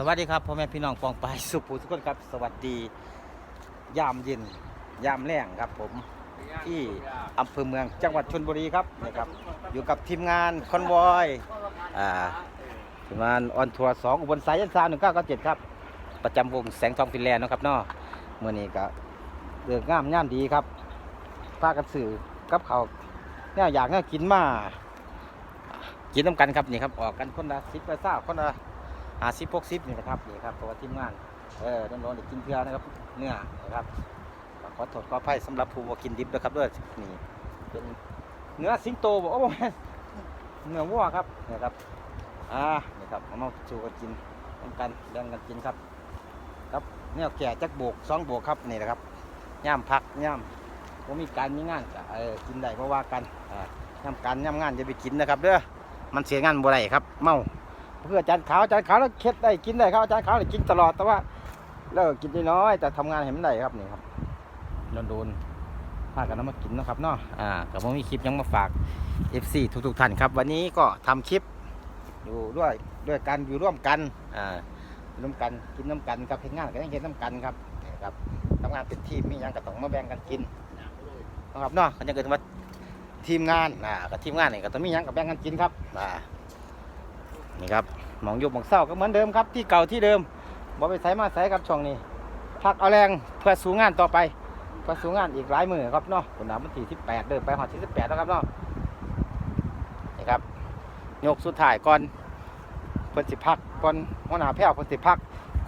สวัสดีครับพ่อแม่พี่น้องปองไปสุภูทุกคนครับ สวัสดี ยามเย็นยามแรงครับผมที่อำเภอเมืองจังหวัดชนบุรีครับนะครับอยู่กับทีมงานคอนวอยอ่าทีมงานออนทัวร์สองอุบลสายยันซาวหนึ่งเก้าเก้าเจ็ดครับ ประจำวงแสงทองฟินแลนด์นะครับเนาะเมื่อนี้ก็เลือกงามย่ามดีครับพากันสื่อกับเขาเนี่ยอยากเนี่ยกินมากินน้ำกันครับนี่ครับออกกันคนละสิบละเศร้าคนละ หาสิบพกสิบนี่นะครับนี่ครับเพราะว่าทีมงานเออโดนๆได้กินเพื่อนะครับเนื้อนะครับก็ขอโทษขออภัยสำหรับผู้บ่กินดิบนะครับด้วยนี่เป็นเนื้อสิงโตบอกโอ้เนื้อวัวครับนี่ครับอ่านี่ครับเอามาชูกันกินร่วมกันแบ่งกันกินครับ ครับเนี่ยแก่จักโบกสองโบกครับนี่นะครับย่ามพักย่ามผมมีการมีงานก็เออกินได้เพราะว่ากันอ่าย่ามการย่ามงานจะไปกินนะครับเด้อมันเสียงานบ่ได้ครับ เมา พื่ออาจารย์ขาวอาจารย์ขาวแล้วเค็ดได้กินได้ครับอาจารย์ขาวได้กินตลอดแต่ว่าเลิกกินน้อยแต่ทำงานเห็นมันได้ครับนี่ครับโดนโดนๆพากันนำมากินนะครับเนาะอ่ากับผมมีคลิปยังมาฝาก FC ทุกๆท่านครับ วันนี้ก็ทำคลิปอยู่ด้วยด้วยกันอยู่ร่วมกันอ่าร่วมกันกินน้ำกันครับเห็นงานก็ยังเห็นน้ำกันครับครับทำงานเป็นทีมมียังก็ต้องมาแบ่งกันกินนะครับเนาะก็จะเกิดมาทีมงานอ่ากับทีมงานนี่ก็ต้องมียังกับแบ่งกันกินครับอ่า นี่ครับหมองยุบหมองเศร้าก็เหมือนเดิมครับที่เก่าที่เดิมบ่ไปใส่มาใส่ครับช่องนี้พักเอาแรงเพื่อสู้งานต่อไปเพื่อสู้งานอีกหลายมือครับเนาะคุณน้ำวันที่สิบแปดเดินไปหอดที่สิบแปดแล้วครับเนาะนี่ครับยกสุดท้ายก่อนเพิ่นสิพักก่อนหัวหน้าแพ้วเพิ่นสิพัก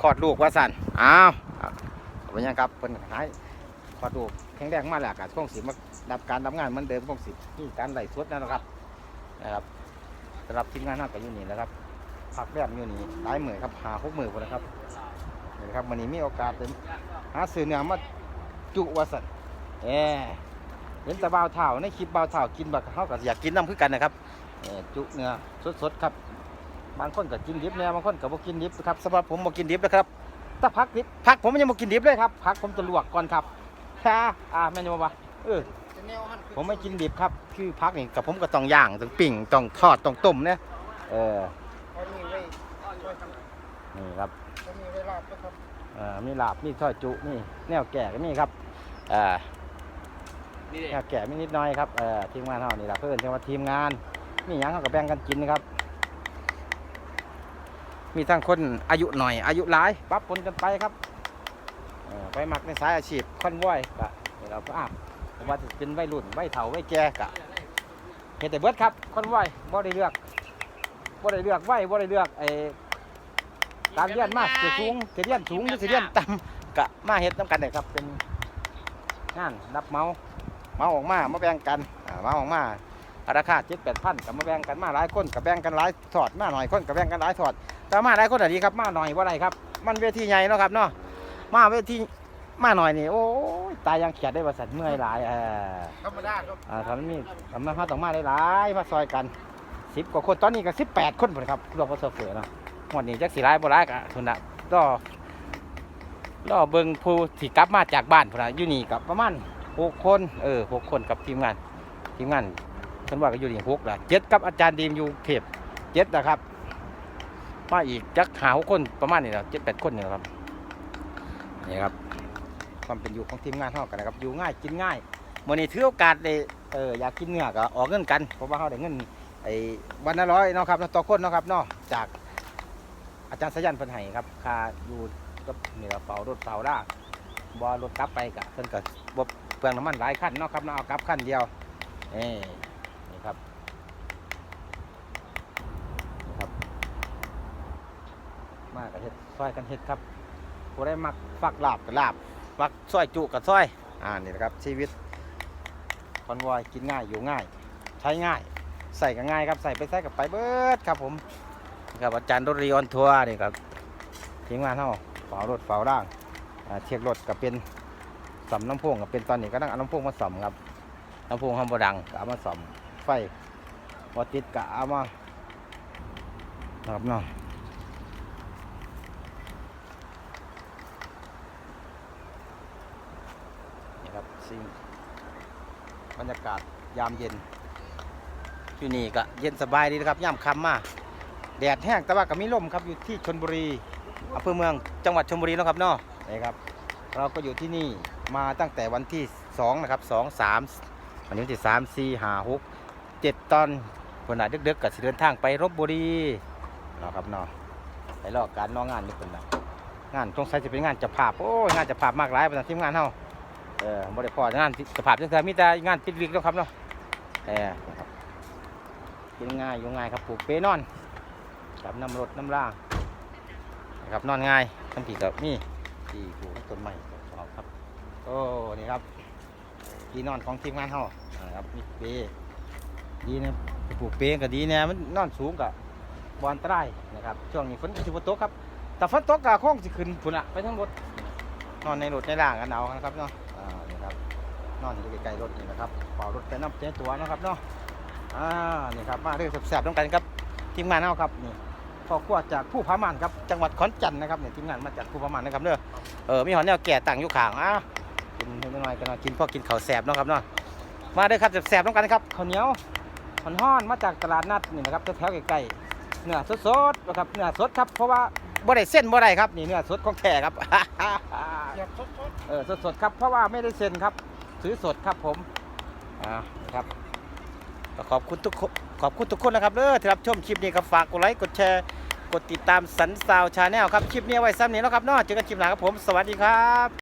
คลอดลูกว่าสั่นอ้าวเอาเป็นยังครับเพิ่นหายคลอดลูกแข็งแรงมากแล้วก็คงสิมาดับการทำงานเหมือนเดิมคงสิมีการไล่สดนั่นแหละครับนะครับสำหรับทีมงานเฮาก็อยู่นี่แล้วครับ พักแรมอยู่นี่หลายหมื้อครับหาหกมื้อพุ่นนะครับนี่ครับวันนี้มีโอกาสเป็นหาซื้อเนื้อมาจุวสันเอเห็นแต่บ่าวเฒ่าในคลิปบ่าวเฒ่ากินบักเฮาก็อยากกินน้ำคือกันนะครับเออจุเนื้อสดๆครับบางคนก็กินดิบเนี่ยบางคนก็บ่กินดิบครับสำหรับผมบ่กินดิบนะครับถ้าพักดิบพักผมยังบ่กินดิบเลยครับพักผมจะลวกก่อนครับค่ะอ่าแม่นบ่วะเออผมไม่กินดิบครับ คือพักนี่กับผมก็ต้องย่างต้องปิ้งต้องทอดต้องต้มเนี่ยเออ ไว้ทำนี่ครับเขามีไว้ลาบนะครับเอ่อมีลาบมีทอดจุนี่แนวแก่ก็มีครับเอ่อนี่แนวแก่มีนิดหน่อยครับเอ่อทีมงานเฮานี่ล่ะเพิ่นเรียกว่าทีมงานมีหยังเฮาก็แบ่งกันกินนะครับ มีทั้งคนอายุหน่อย อายุหลายปรับปนกันไปครับเอ่อไปมักในสายอาชีพคอนวอยกะเราก็อาบว่าจะเป็นวัยรุ่นวัยเฒ่าวัยแก่กะเห็นแต่เบิดครับคอนวอยบ่ได้เลือกบ่ได้เลือกวัยบ่ได้เลือกไอ้ การเรียนมาสิสูงสิเรียนสูงหรือสิเรียนต่ำกะมาเฮ็ดนํกันได้ครับเป็นงานรับเหมาเหมาออกมามาแบ่งกันอ่าเหมาออกมาราคาเจ็ดแปดพันกับมาแบ่งกันมาหลายคนกับแบ่งกันหลายถอดมาหน่อยคนกับแบ่งกันหลายถอดแต่มาได้คนอะดีครับมาหน่อยว่าไรครับ มันเวทีใหญ่เนาะครับเนาะมาเวทีมาหน่อยนี่โอ้ยตายยังเขียดได้บริษัทเมื่อยหลายเออธรรมดาครับอ่าทำนี่ทำมาพาต้องมาหลายๆมาซอยกันสิบกว่าคนตอนนี้ก็สิบแปดคนผลครับรวมกับโซเฟอร์เนาะ วันนี้จักสีร้ายบ่ร้ายกะทุนละรอรอเบิงผู้ที่กลับมาจากบ้านพุ่นนะอยู่นี่กับประมาณหกคนเออหกคนกับทีมงานทีมงานเพิ่นว่าก็อยู่นี่หกละเจ็ดกับอาจารย์ดีมอยู่เทพเจ็ดนะครับ มาอีกจักหาหกคนประมาณนี้ละเจ็ดแปดคนนี่แหละครับนี่ครับความเป็นอยู่ของทีมงานเท่ากันนะครับอยู่ง่ายกินง่ายวันนี้ถือโอกาสเลยเอออยากกินเนื้อก็ออกเงินกันเพราะว่าเขาได้เงินไอ้วันละร้อยเนาะครับต่อคนเนาะครับเนาะจาก อาจารย์สยันเพิ่นให้ครับค่าอยู่กับเหนือเป่ารถเป่าล่าบ่รถกลับไปกะเพิ่นก็บ่เปลืองน้ำมันหลายคันเนาะครับเนาะเอากลับคันเดียวนี่นี่ครับนี่ครับ มากกับเฮ็ดซอยกันเฮ็ดครับผู้ได้มักฟักลาบกับลาบมักซอยจุกับซอยอ่านี่นะครับชีวิตคอนวอยกินง่ายอยู่ง่าย ใช้ง่าย ใส่ก็ง่ายครับใส่ไปใส่กับไปเบิดครับผม ครับอาจารย์รถรีออนทัวร์นี่ครับทีมงานเฮาเฝ้ารถเฝ้าร่างอ่าเช็ครถก็เป็นสำน้ำพุงก็เป็นตอนนี้ก็นั่งเอาน้ำพุงมาสำครับน้ำพุงห้องบดังก็เอามาสำไฟบอติดก็เอามานะครับเนาะนี่ครับสิ่งบรรยากาศยามเย็นที่นี่ก็เย็นสบายดีนะครับย่ามค่ำมา แดดแห้งแต่ว่าก็มีลมครับอยู่ที่ชนบุรีอำเภอเมืองจังหวัดชลบุรีเนาะครับเนาะนี่ครับ เราก็อยู่ที่นี่มาตั้งแต่วันที่2นะครับ2 3วันนี้วันที่3 4 5 6 7 ตอนคนหนาดึกๆกับสิเดินทางไปรบบุรีเนาะครับเนาะไปรอการน้องงานนี่คนละงานตรงไซจะเป็นงานจะภาพโอ้ยงานจะภาพมากหลายประจำทีมงานเฮาเออบริพองานจะภาพจังแต่มีแต่งานปิดวิกแล้วครับเนาะเออครับกินง่ายอยู่ง่ายครับปลูกเปนอน กับน้ำรดน้ำร่างนะครับนอนง่ายทั้งผีกับนี่ที่ปลูกต้นไม้ชอบครับโอ้นี่ครับที่นอนของทีมงานเฮานะครับมีเปดีนะไปปลูกเปก็ดีนะมันนอนสูงกับบอนตรายนะครับช่วงนี้ฝนก็สิบตกครับแต่ฝนตกก็คงสิขึ้นพุ่นละไปทั้งรถนอนในรถในร่างกันเอานะครับเนาะอ่านี่ครับนอนอยู่ใกล้ๆรถนี่นะครับเป่ารถไปน้ำเจ๊ตัวนะครับเนาะอ่านี่ครับมาเรื่องแซ่บๆต้องกันครับทีมงานเฮาครับนี่ พ่อครัวจากผู้พามันครับจังหวัดขอนแก่นนะครับเนี่ยทีมงานมาจากผู้พามันนะครับเด้อเออมีหอนแนวแก่ต่างอยู่ขางอะกินเล็กน้อยกันหน่อยกินพอกินข้าวแสบเนาะครับเนาะมาเด้อครับแสบๆต้องกันครับข้าวเหนียวหอนห้อนมาจากตลาดนัดนี่นะครับแถวๆใกล้ๆเนื้อสดๆนะครับเนื้อสดครับเพราะว่าบ่ได้เส้นบ่ได้ครับนี่เนื้อสดของแท้ครับเออสดๆครับเพราะว่าไม่ได้เซ็นครับซื้อสดครับผมอ่าครับ ก็ขอบคุณทุกคนขอบคุณทุกคนนะครับเด้อที่รับชมคลิปนี้ครับฝากกดไลค์กดแชร์กดติดตามสันสาวชาแนลครับคลิปนี้ไว้ซ้ำนี้แล้วครับเนาะเจอกันคลิปหน้าครับผม สวัสดีครับ